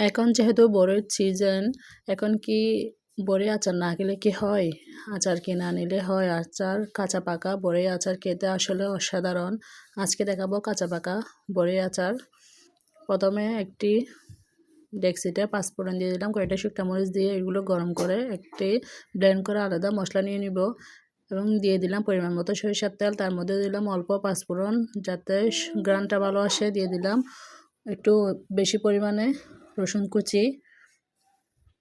এখন যেহেতু বড়ের সিজন এখন কি বড়ে আচার না খেলে কি হয়? আচার কিনে নিলে হয়। আচার কাঁচা পাকা বড়ে আচার খেতে আসলে অসাধারণ। আজকে দেখাবো কাঁচা পাকা বড়ে আচার। প্রথমে একটি ডেক্সিতে পাঁচফোড়ন দিয়ে দিলাম, কয়েকটা শুকনো মরিচ দিয়ে এগুলো গরম করে একটি ব্লেন্ড করে আলাদা মশলা নিয়ে নিব এবং দিয়ে দিলাম পরিমাণ মতো সরিষার তেল। তার মধ্যে দিলাম অল্প পাঁচফোড়ন যাতে গ্রানটা ভালো আসে। দিয়ে দিলাম একটু বেশি পরিমাণে রসুন কুচি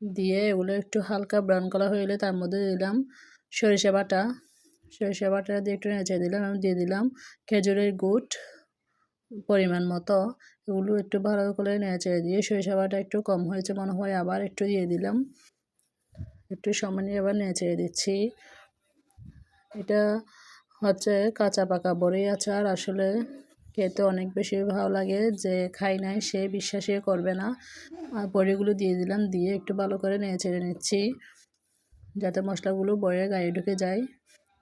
দিয়ে এগুলো একটু হালকা ব্রাউন কালার হয়ে এলে তার মধ্যে দিলাম সরিষা বাটা। সরিষা বাটা দিয়ে একটু নেচে দিলাম এবং দিয়ে দিলাম খেজুরের গুড় পরিমাণ মতো। এগুলো একটু ভালো করে নেচে দিয়ে সরিষা বাটা একটু কম হয়েছে মনে হয়, আবার একটু দিয়ে দিলাম। একটু সময় নিয়ে আবার নেচে দিচ্ছি। এটা হচ্ছে কাঁচা পাকা বড়ি আচার আসলে খেতে অনেক বেশি ভালো লাগে, যে খাই নাই, সে বিশ্বাসই করবে না। আর বড়িগুলো দিয়ে দিলাম, দিয়ে একটু ভালো করে নেড়ে ছেড়ে নিচ্ছি, যাতে মশলাগুলো বড়ে গায়ে ঢুকে যায়।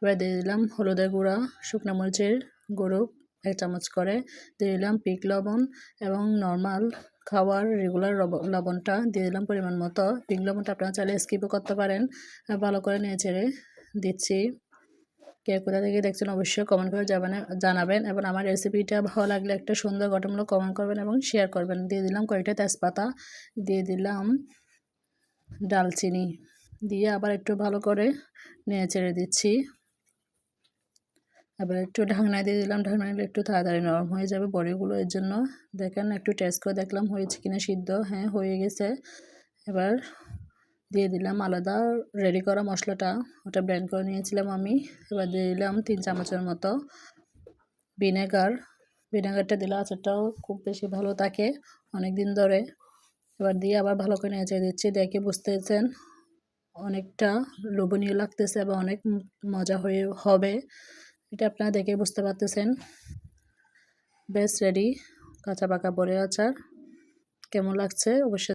এবার দিয়ে দিলাম হলুদের গুঁড়া, শুকনো মরিচের গুঁড়ো, এক চামচ করে। দিয়ে দিলাম পিক লবণ এবং নর্মাল খাওয়ার রেগুলার লবণটা। দিয়ে দিলাম পরিমাণ মতো। পিক লবণটা আপনারা চাইলে স্কিপও করতে পারেন। ভালো করে নিয়ে ছেড়ে দিচ্ছি। কে কোথা থেকে দেখছেন অবশ্যই কমেন্ট করে যাবেন জানাবেন এবং আমার রেসিপিটা ভালো লাগলে একটা সুন্দর গঠনমূলক কমেন্ট করবেন এবং শেয়ার করবেন। দিয়ে দিলাম কয়েকটা তেজপাতা, দিয়ে দিলাম ডালচিনি, দিয়ে আবার একটু ভালো করে নেড়ে ছেড়ে দিচ্ছি। এবার একটু ঢাকনা দিয়ে দিলাম ঢাকনা দিলে একটু তাড়াতাড়ি নরম হয়ে যাবে বড়িগুলো। এর জন্য দেখেন একটু টেস্ট করে দেখলাম হয়েছে কিনা সিদ্ধ। হ্যাঁ হয়ে গেছে। এবার দিয়ে দিলাম আলাদা রেডি করা মশলাটা। ওটা ব্লেন্ড করে নিয়েছিলাম আমি। এবার দিয়ে দিলাম তিন চামচের মতো ভিনেগার ভিনেগারটা দিলে আচারটাও খুব বেশি ভালো থাকে অনেক দিন ধরে। এবার দিয়ে আবার ভালো করে নেচে দিচ্ছি। দেখে বুঝতেছেন অনেকটা লোভনীয় লাগতেছে বা অনেক মজা হয়ে হবে। এটা আপনারা দেখে বুঝতে পারতেছেন। বেশ রেডি কাঁচা পাকা বড়ে আচার। কেমন লাগছে? অবশ্যই